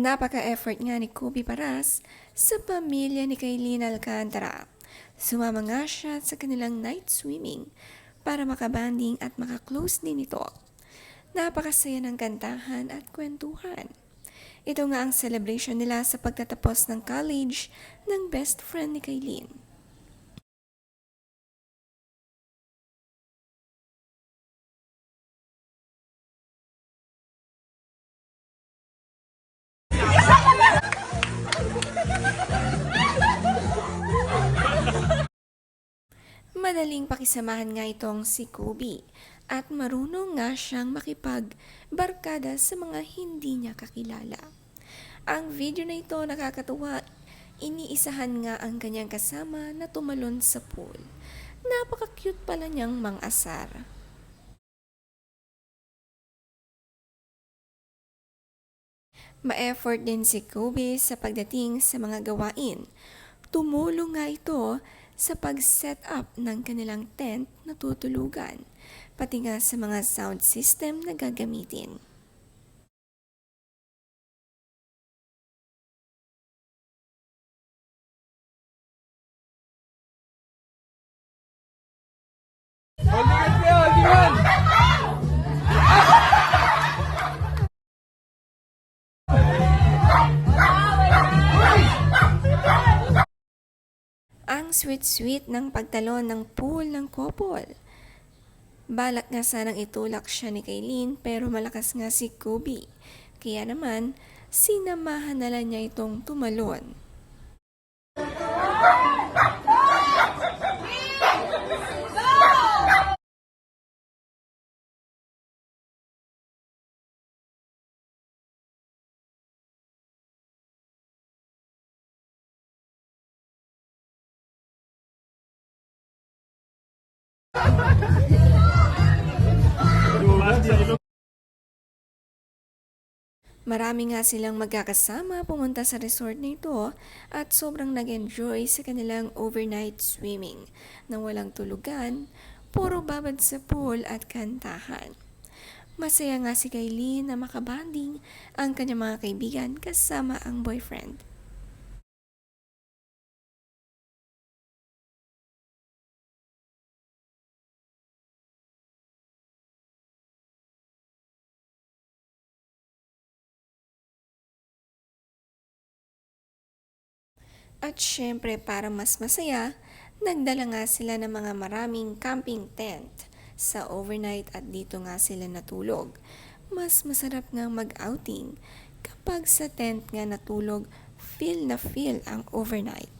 Napaka-effort nga ni Kobe Paras sa pamilya ni Kailin Alcantara. Sumama nga siya sa kanilang night swimming para makabanding at makaklose din ito. Napakasaya ng kantahan at kwentuhan. Ito nga ang celebration nila sa pagtatapos ng college ng best friend ni Kailin. Madaling pakisamahan nga itong si Kobe at marunong nga siyang makipagbarkada sa mga hindi niya kakilala. Ang video na ito nakakatuwa, iniisahan nga ang kanyang kasama na tumalon sa pool. Napaka-cute pala niyang mang-asar. Ma-effort din si Kobe sa pagdating sa mga gawain. Tumulong nga ito sa pag-set up ng kanilang tent na tutulugan, pati nga sa mga sound system na gagamitin. Ang sweet-sweet ng pagtalon ng pool ng couple. Balak nga sanang itulak siya ni Kaylin pero malakas nga si Kobe. Kaya naman, sinamahan na lang niya itong tumalon. Marami nga silang magkakasama pumunta sa resort na ito at sobrang nag-enjoy sa kanilang overnight swimming na walang tulugan, puro babad sa pool at kantahan. Masaya nga si Kailin na makabanding ang kanyang mga kaibigan kasama ang boyfriend. At syempre para mas masaya, nagdala nga sila ng mga maraming camping tent sa overnight at dito nga sila natulog. Mas masarap nga mag-outing kapag sa tent nga natulog, feel na feel ang overnight.